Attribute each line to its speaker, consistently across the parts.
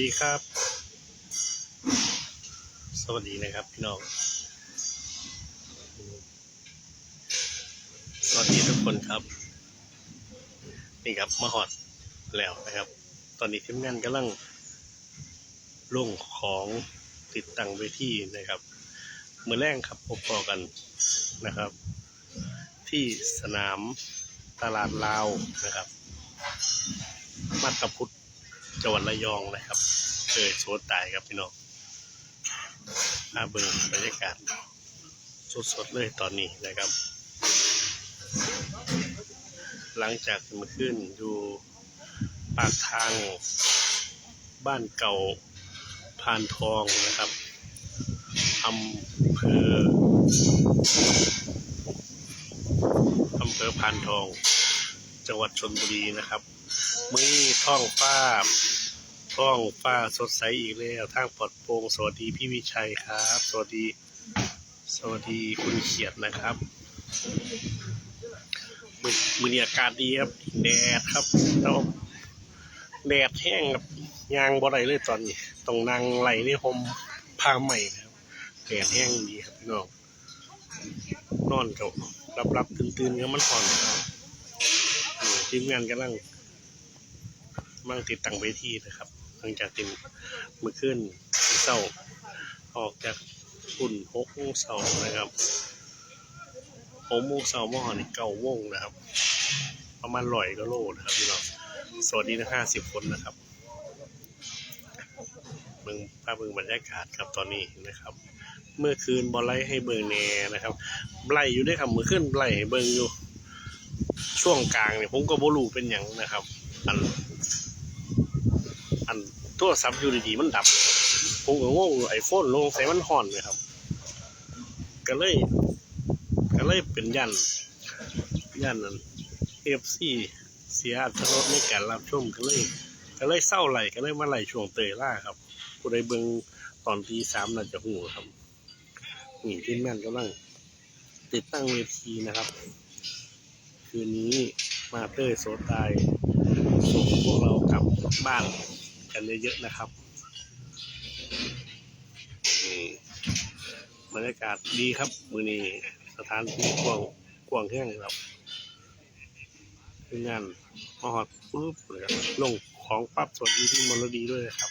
Speaker 1: ดีครับ สวัสดีนะครับพี่น้อง สวัสดีทุกคนครับ นี่ครับมาหอดแล้วนะครับ ตอนนี้ทีมงานกำลังลงของติดตั้งเวทีนะครับมือแรงครับพบพอกันนะครับ ที่สนามตลาดลาวนะครับมาตาพุทธ จังหวัดระยองนะครับ เคยโซตายครับพี่น้องมาเบิ่งบรรยากาศสดๆเลยตอนนี้นะครับ หลังจากมาขึ้นอยู่ปากทางบ้านเก่าพานทองนะครับอำเภออำเภอพานทอง จังหวัดชนบุรีนะครับ มือท้องฟ้าท้องฟ้าสดใสอีกแล้วทางปลอดโปร่งสวัสดีพี่วิชัยครับ สวัสดี สวัสดีคุณเขียดนะครับมือมือนี้อากาศดีครับแดดครับแล้วแดดแห้งครับยางบ่ได้เลยตอนนี้ต้องนั่งไหลในห่มผ้าใหม่นะครับแดดแห้งดีครับพี่น้องนอนกับรับรับตื่นตื่นกับมันห่อนครับทีมงานกำลัง มั่งติดตั้งเวทีนะครับหลังจากติมมือขึ้นเศร้าออกจากอุ่นหกโมงเสาร์นะครับหกโมงเสาร์มอนี่เก้าโมงนะครับ ประมาณร้อยก็โลนะครับพี่น้องสวัสดีนะห้าสิบคนนะครับเบิ่งภาพเบิ่งบรรยากาศครับตอนนี้นะครับ เมื่อคืนบอลไล่ให้เบิ่งแน่นะครับไล่อยู่ได้วยครับมื่อคืนไล่ให้เบิ่งอยู่ช่วงกลางเนี่ยผมก็บรูเป็นอย่างนะครับอัน อันโทรศัพท์อยู่ดีๆมันดับผมก็งงไอโฟนลงใส่มันห่อนเลยครับ ก็เลย ก็เลยเป็นยันยันนั้นเอฟซีเสียอัตรสในการรับชมก็เลย ก็เลยเศร้าไหลก็เลยมาไหลช่วงเตยล่าครับผู้ใดเบิ่งตอนตีสามน่าจะหูครับนี่ที่แม่นกำลังติดตั้งเวทีนะครับ คืนนี้มาเตยโซตายส่งพวกเรากลับบ้าน กันเยอะๆนะครับนี่บรรยากาศดีครับ มือนี้สถานที่กว้างกว้างแห้งครับงานมหอดปุ๊บเลยครับลงของปั๊บสวัสดีที่มลดีด้วยนะครับ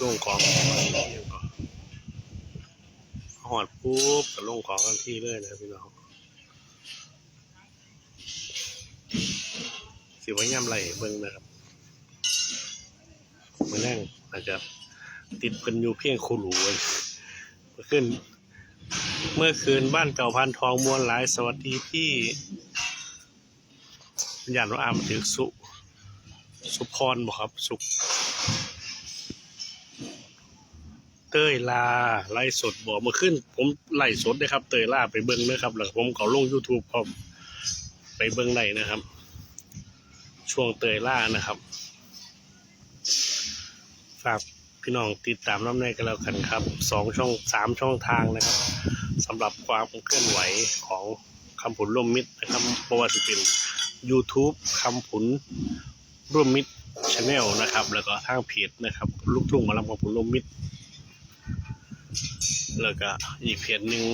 Speaker 1: ลงของหอดปุ๊บก็ลงของทันทีเลยนะพี่น้อง สิว่าย่ำไรเบิ่งนะครับมือแรงอาจจะติดเพิ่นอยู่เพียงคูหลูเว้ยเมื่อคืนเมื่อคืนบ้านเก่าพันทองมวลหลายสวัสดีพี่ญาติว่าอามถึงสุสุพรบอกครับสุขเต้ยลาไล่สดบอกมื่อขึ้น ผมไล่สดนะครับ เตยลาไปเบิ้งนะครับ แล้วผมเขาลง YouTube พร้อมไปเบิ้งได้นะครับ ช่วงเตยล่านะครับ ฝากพี่น้องติดตามน้ำในกันแล้วกันครับสองช่องสามช่องทางนะครับสำหรับความเคลื่อนไหวของคำผุนร่วมมิตรนะครับเพราะว่าจะเป็น YouTube คำผุนร่วมมิตรชาแนลนะครับ แล้วก็ทางเพจนะครับ ลูกทุ่งมาลำคำผุนร่วมมิตร แล้วก็อีกเพจหนึ่ง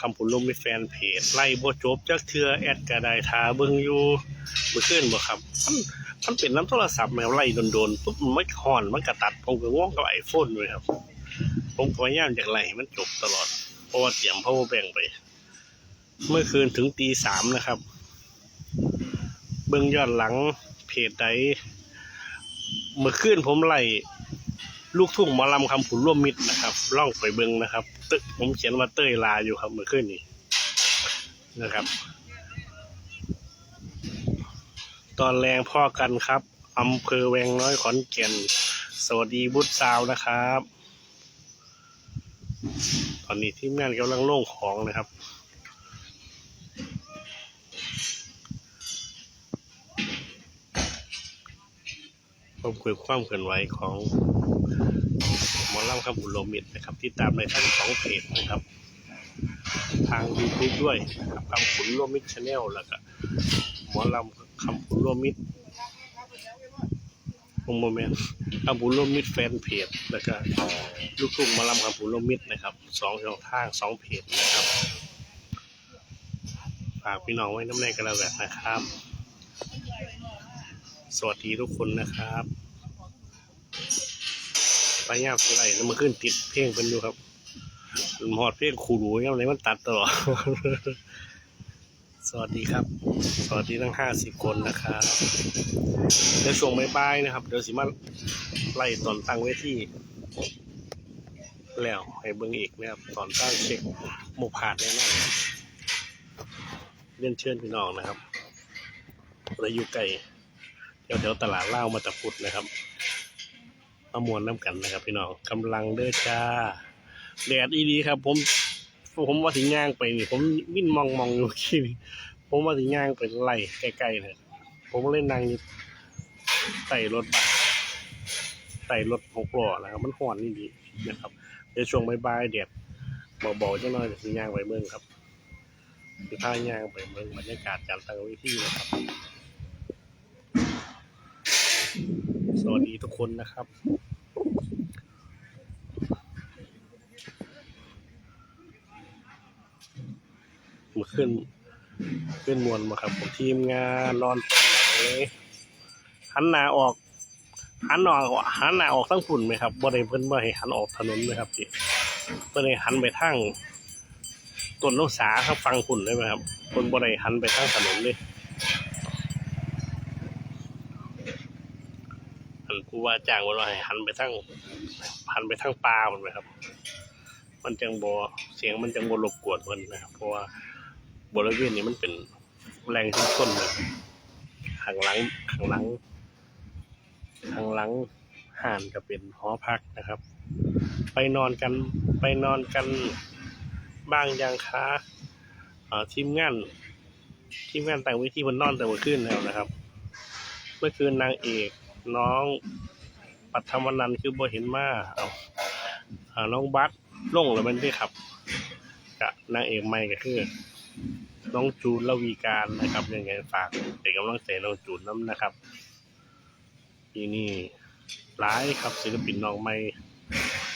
Speaker 1: คำผุนลมมีแฟนเพจไล่บ่จบจักเทือแอดกระไดทาเบิ่งอยู่ มื่อคืนบ่ครับมันมันเป็นน้ำโทรศัพท์แมวไล่โดนๆปุ๊บมันไม่ห่อนมันกระตัดผมก็ง่วงกับไอโฟนเลยครับผมก็พยายามอยากไล่ให้มันจบตลอดเพราะว่าเตรียมพ่อแบ่งไป เมื่อคืนถึงตีสามนะครับ เบิ่งยอดหลังเพจใดเมื่อคืนผมไล่ลูกทุ่งหมอลำคำผุนร่วมมิตรนะครับล่องไปเบิงนะครับ ตึกผมเขียนว่าเต้ยลาอยู่ครับเมื่อคืนนี้นะครับ ตอนแรงพ่อกันครับอำเภอแวงน้อยขอนแก่น สวัสดีบุตรสาวนะครับ ตอนนี้ทีมงานกำลังโล่งของนะครับผมคุยความเคลื่อนไหวของหมอลำคำบุญโลมิดนะครับ ที่ตามในทั้งสองเพจนะครับ ทาง YouTube ด้วยนะครับคำขุนโลมิดชาแนลแล้วก็หมอลำ คำพูดร่วมมิตรผมโมเมนต์คำพูดร่วมมิตรแฟนเพจแล้วก็ลูกทุ่งมอลำคำพูดร่วมมิตรนะครับสองช่องทางสองเพจนะครับฝากพี่น้องไว้น้ำในกันแล้วกันนะครับ สวัสดีทุกคนนะครับไปยามสิไรแล้วมาขึ้นติดเพลงเป็นดูครับหมอดเพลงคูรูยังไงมันตัดตลอด สวัสดีครับ สวัสดีทั้งห้าสิบคนนะครับเดี๋ยวช่วงบ่ายๆนะครับ เดี๋ยวสิมาไล่ตอนตั้งเวทีแล้วให้เบิ่งอีกนะครับ ตอนตั้งเช็คหมกผาดแน่นอนเรียนเชิญพี่น้องนะครับเราอยู่ไกลแถวๆตลาดเล่ามาตะพุดนะครับมามวนน้ำกันนะครับ พี่น้องกำลังเด้อจ้าแดดอีดีครับ ผม ผมว่าถึงย่างไปนี่ผมวิ่นมองมองอยู่ที่นี่ผมว่าถึงย่างไปไล่ใกล้ๆเนี่ยผมเล่นนั่งอยู่ใส่รถบัสใส่รถหกล้อนะครับ มันห่อนนี่ดีนะครับเดี๋ยวช่วงบ่ายๆเด็ดเบาๆจังหน่อยถึงย่างไปเบิ่งครับคือพาย่างไปเบิ่งบรรยากาศการตั้งเวทีนะครับ สวัสดีทุกคนนะครับ มาขึ้น ขึ้นมวนมาครับผมทีมงานนอนไหนหันหน้าออกหันออกหันหน้าออกทั้งฝุ่นไหมครับบ่ได้เพิ่นบ่ให้หันออกถนนไหมครับพี่เพิ่นให้หันไปทางต้นนกสาครับฟังฝุ่นได้ไหมครับเพิ่นบ่ได้หันไปทางถนนเลยอันผู้ว่าจ้างว่าให้หันไปทางหันไปทางป่าหมดไหมครับ มันจังบ่เสียงมันจังบ่รบกวนเพิ่นนะครับเพราะว่า บริเวณนี้มันเป็นแรงชุมชนเลยข้างหลังข้างหลังข้างหลังห่านก็เป็นหอพักนะครับ ไปนอนกันไปนอนกันบ้างยังคะเอ่อทีมงานทีมงานแต่งวิธีมันนอนแต่เมื่อคืนแล้วนะครับ เมื่อคืนนางเอกน้องปัทมนันคือบ่เห็นมาเอาอ่าน้องบัสลงแล้วมันได้ครับกับนางเอกใหม่ก็คือ น้องจูนละวีการนะครับยังไงฝากเป็นกำลังใจน้องจูนน้ำนะครับปีนี้ร้ายครับศิลปินน้องใหม่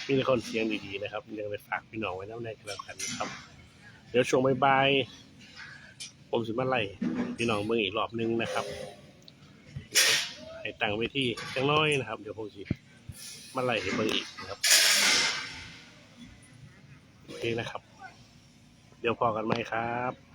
Speaker 1: มีแต่คนเสียงดีๆนะครับยังไปฝากพี่น้องไว้น้ำในกันแล้วกันครับ เดี๋ยวช่วงบ่ายๆผมสิมาไล่พี่น้องเบิ่งอีกรอบนึงนะครับให้ตั้งไว้ที่จังน้อยนะครับ เดี๋ยวผมสิมาไล่เบิ่งอีกนะครับโอเคนะครับ เดี๋ยวพอกันไหมครับ